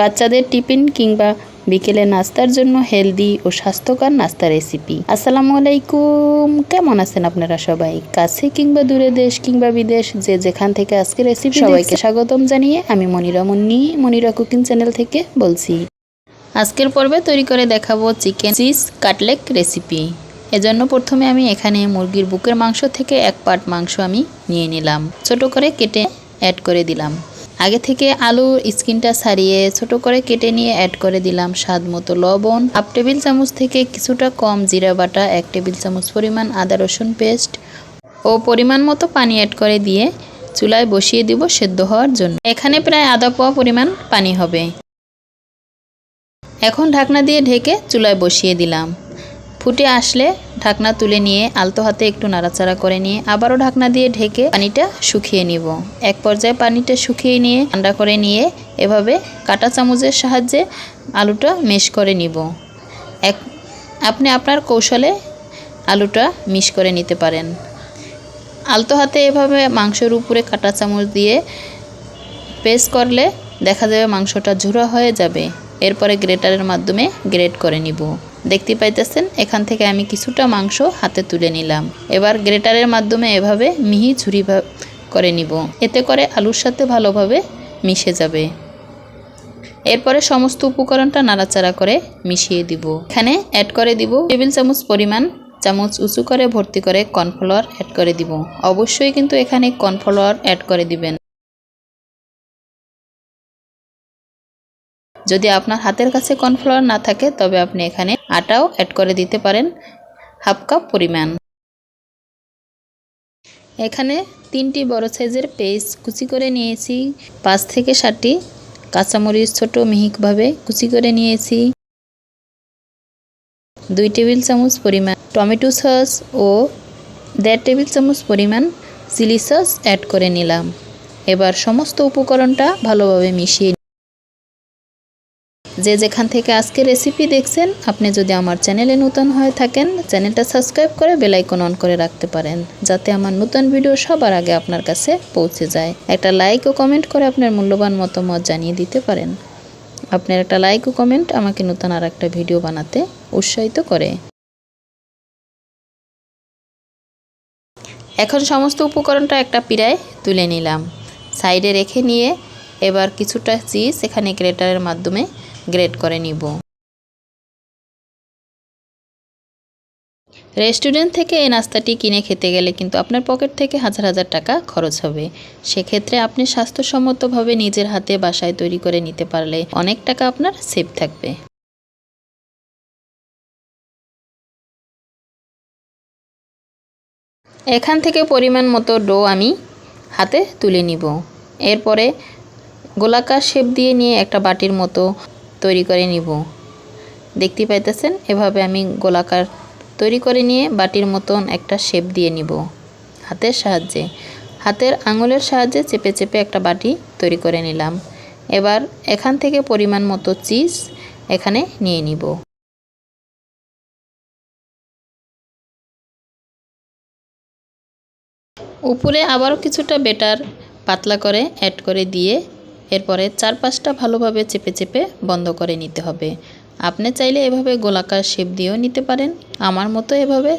বাচ্চাদের টিফিন কিংবা বিকেলে নাস্তার জন্য হেলদি ও স্বাস্থ্যকর নাস্তা রেসিপি আসসালামু আলাইকুম। কেমন আছেন আপনারা সবাই? কাছে কিংবা দূরে দেশ কিংবা বিদেশ যে যেখান থেকে আজকে রেসিপি সবাইকে স্বাগতম জানিয়ে আমি মনিরা মুন্নি মনিরা কুকিং চ্যানেল থেকে বলছি। আজকের পর্বে তৈরি করে দেখাবো চিকেন চিজ কাটলেক রেসিপি এজন্য প্রথমে আমি এখানে মুরগির বুকের মাংস থেকে এক পাট মাংস আমি নিয়ে নিলাম। ছোট করে কেটে অ্যাড করে দিলাম। আগে থেকে আলুর স্কিনটা ছাড়িয়ে ছোট করে কেটে নিয়ে অ্যাড করে দিলাম স্বাদ মতো লবণ। হাফ টেবিল চামচ থেকে কিছুটা কম জিরা বাটা, এক টেবিল চামচ পরিমাণ আদা রসুন পেস্ট ও পরিমাণ মতো পানি অ্যাড করে দিয়ে চুলায় বসিয়ে দিব সেদ্ধ হওয়ার জন্য। এখানে প্রায় আধা পোয়া পরিমাণ পানি হবে। এখন ঢাকনা দিয়ে ঢেকে চুলায় বসিয়ে দিলাম। ফুটে আসলে ঢাকনা তুলে নিয়ে আলতো হাতে একটু নাড়াচাড়া করে নিয়ে আবারও ঢাকনা দিয়ে ঢেকে পানিটা শুকিয়ে নিব। এক পর্যায়ে পানিটা শুকিয়ে নিয়ে ঠান্ডা করে নিয়ে এভাবে কাটা চামচের সাহায্যে আলুটা মেশ করে নিব। এক আপনি আপনার কৌশলে আলুটা মিশ করে নিতে পারেন। আলতো হাতে এভাবে মাংসের উপরে কাটা চামচ দিয়ে পেস করলে দেখা যাবে মাংসটা ঝুরা হয়ে যাবে। এরপরে গ্রেটারের মাধ্যমে গ্রেট করে নিব। দেখতে পাইতেছেন, এখান থেকে আমি কিছুটা মাংস হাতে তুলে নিলাম। এবার গ্রেটারের মাধ্যমে এভাবে মিহি ঝুরি করে নিব। এতে করে আলুর সাথে ভালোভাবে মিশে যাবে। এরপরে সমস্ত উপকরণটা নাড়াচাড়া করে মিশিয়ে দিব। এখানে অ্যাড করে দিব টেবিল চামচ পরিমাণ, চামচ উঁচু করে ভর্তি করে কর্নফ্লাওয়ার অ্যাড করে দিব। অবশ্যই কিন্তু এখানে কর্নফ্লাওয়ার অ্যাড করে দিবেন। যদি আপনার হাতের কাছে কর্নফ্লাওয়ার না থাকে, তবে আপনি এখানে আটাও অ্যাড করে দিতে পারেন। হাফ কাপ পরিমাণ। এখানে তিনটি বড় সাইজের পেস্ট কুচি করে নিয়েছি। পাঁচ থেকে ষাটটি কাঁচামরিচ ছোট মিহিকভাবে কুচি করে নিয়েছি। দুই টেবিল চামচ পরিমাণ টমেটো সস ও দেড় টেবিল চামচ পরিমাণ চিলি সস অ্যাড করে নিলাম। এবার সমস্ত উপকরণটা ভালোভাবে মিশিয়ে যে যেখান থেকে আজকে রেসিপি দেখছেন, আপনি যদি আমার চ্যানেলে নতুন হয়ে থাকেন চ্যানেলটা সাবস্ক্রাইব করে বেলাইকন অন করে রাখতে পারেন, যাতে আমার নতুন ভিডিও সবার আগে আপনার কাছে পৌঁছে যায়। একটা লাইক ও কমেন্ট করে আপনার মূল্যবান মতামত জানিয়ে দিতে পারেন। আপনার একটা লাইক ও কমেন্ট আমাকে নতুন আর একটা ভিডিও বানাতে উৎসাহিত করে। এখন সমস্ত উপকরণটা একটা পিড়ায় তুলে নিলাম। সাইডে রেখে নিয়ে এবার কিছুটা চিজ এখানে গ্রেটারের মাধ্যমে গ্রেট করে নিব। রেস্টুরেন্ট থেকে এই নাস্তাটি কিনে খেতে গেলে কিন্তু আপনার পকেট থেকে হাজার হাজার টাকা খরচ হবে। সেক্ষেত্রে আপনি স্বাস্থ্যসম্মতভাবে নিজের হাতে বাসায় তৈরি করে নিতে পারলে অনেক টাকা আপনার সেভ থাকবে। এখান থেকে পরিমাণ মতো ডো আমি হাতে তুলে নিব। এরপরে গোলাকার শেপ দিয়ে নিয়ে একটা বাটির মতো তৈরি করে নিব। দেখতে পাইতেছেন? এভাবে আমি গোলাকার তৈরি করে নিয়ে বাটির মতন একটা শেপ দিয়ে নিব। হাতের সাহায্যে। হাতের আঙুলের সাহায্যে চেপে চেপে একটা বাটি তৈরি করে নিলাম। এবার এখান থেকে পরিমাণ মতো চিজ এখানে নিয়ে নিব। উপরে আবারও কিছুটা বেটার পাতলা করে অ্যাড করে দিয়ে এরপরে চার পাঁচটা ভালোভাবে চেপে চেপে বন্ধ করে নিতে হবে। আপনি চাইলে এভাবে গোলাকার শেপ দিয়েও নিতে পারেন। আমার মতো এভাবে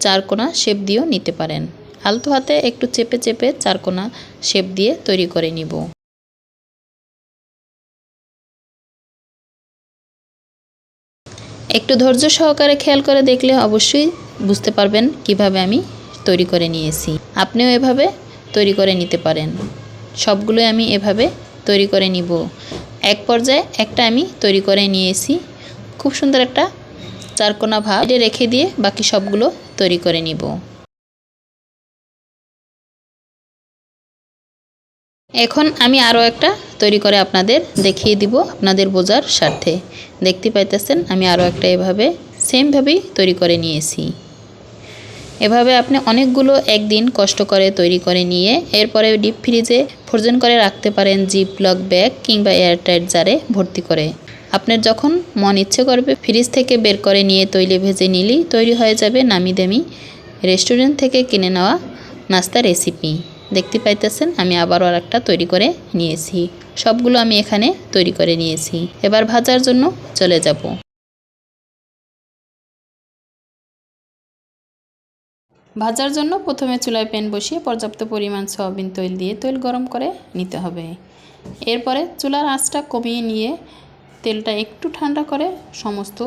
চারকোনা শেপ দিয়েও নিতে পারেন। আলতো হাতে একটু চেপে চেপে চারকোনা শেপ দিয়ে তৈরি করে নিব। একটু ধৈর্য সহকারে খেয়াল করে দেখলে অবশ্যই বুঝতে পারবেন কীভাবে আমি তৈরি করে নিয়েছি। আপনিও এভাবে তৈরি করে নিতে পারেন। সবগুলোই আমি এভাবে তৈরি করে নিব। এক পর্যায়ে একটা আমি তৈরি করে নিয়েছি। খুব সুন্দর একটা চারকোনা ভাব এটা রেখে দিয়ে বাকি সবগুলো তৈরি করে নিব। এখন আমি আরও একটা তৈরি করে আপনাদের দেখিয়ে দিব আপনাদের বোঝার স্বার্থে। দেখতে পাইতেছেন, আমি আরও একটা এভাবে সেমভাবেই তৈরি করে নিয়েছি। এভাবে আপনি অনেকগুলো একদিন কষ্ট করে তৈরি করে নিয়ে এরপরে ডিপ ফ্রিজে ফ্রোজেন করে রাখতে পারেন জিপ লক ব্যাগ কিংবা এয়ারটাইট জারে ভর্তি করে। আপনার যখন মন ইচ্ছে করবে ফ্রিজ থেকে বের করে নিয়ে তৈলে ভেজে নিলেই তৈরি হয়ে যাবে নামি দামি রেস্টুরেন্ট থেকে কিনে নেওয়া নাস্তা রেসিপি। দেখতে পাইতেছেন, আমি আবারও আর একটা তৈরি করে নিয়েছি। সবগুলো আমি এখানে তৈরি করে নিয়েছি। এবার ভাজার জন্য চলে যাব। ভাজার জন্য প্রথমে চুলায় প্যান বসিয়ে পর্যাপ্ত পরিমাণ সয়াবিন তৈল দিয়ে তৈল গরম করে নিতে হবে। এরপরে চুলার আঁচটা কমিয়ে নিয়ে তেলটা একটু ঠান্ডা করে সমস্ত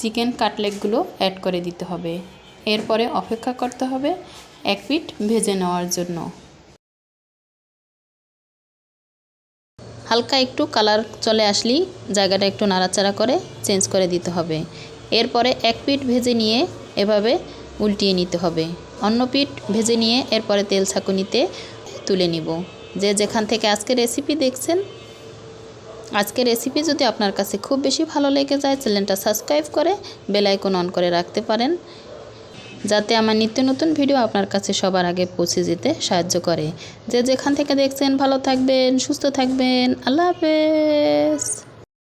চিকেন কাটলেটগুলো অ্যাড করে দিতে হবে। এরপরে অপেক্ষা করতে হবে এক পিঠ ভেজে নেওয়ার জন্য। হালকা একটু কালার চলে আসলেই জায়গাটা একটু নাড়াচাড়া করে চেঞ্জ করে দিতে হবে। এরপরে এক পিঠ ভেজে নিয়ে এভাবে উল্টিয়ে নিতে হবে। অন্য ভেজে নিয়ে এরপরে তেল ছাঁকুনিতে তুলে নিব। যে যেখান থেকে আজকে রেসিপি দেখছেন আজকের রেসিপি যদি আপনার কাছে খুব বেশি ভালো লেগে যায় চ্যানেলটা সাবস্ক্রাইব করে বেল আইকন অন করে রাখতে পারেন, যাতে আমার নিত্য নতুন ভিডিও আপনার কাছে সবার আগে পৌঁছে যেতে সাহায্য করে। যে যেখান থেকে দেখছেন, ভালো থাকবেন, সুস্থ থাকবেন, আল্লাহ হাফেজ।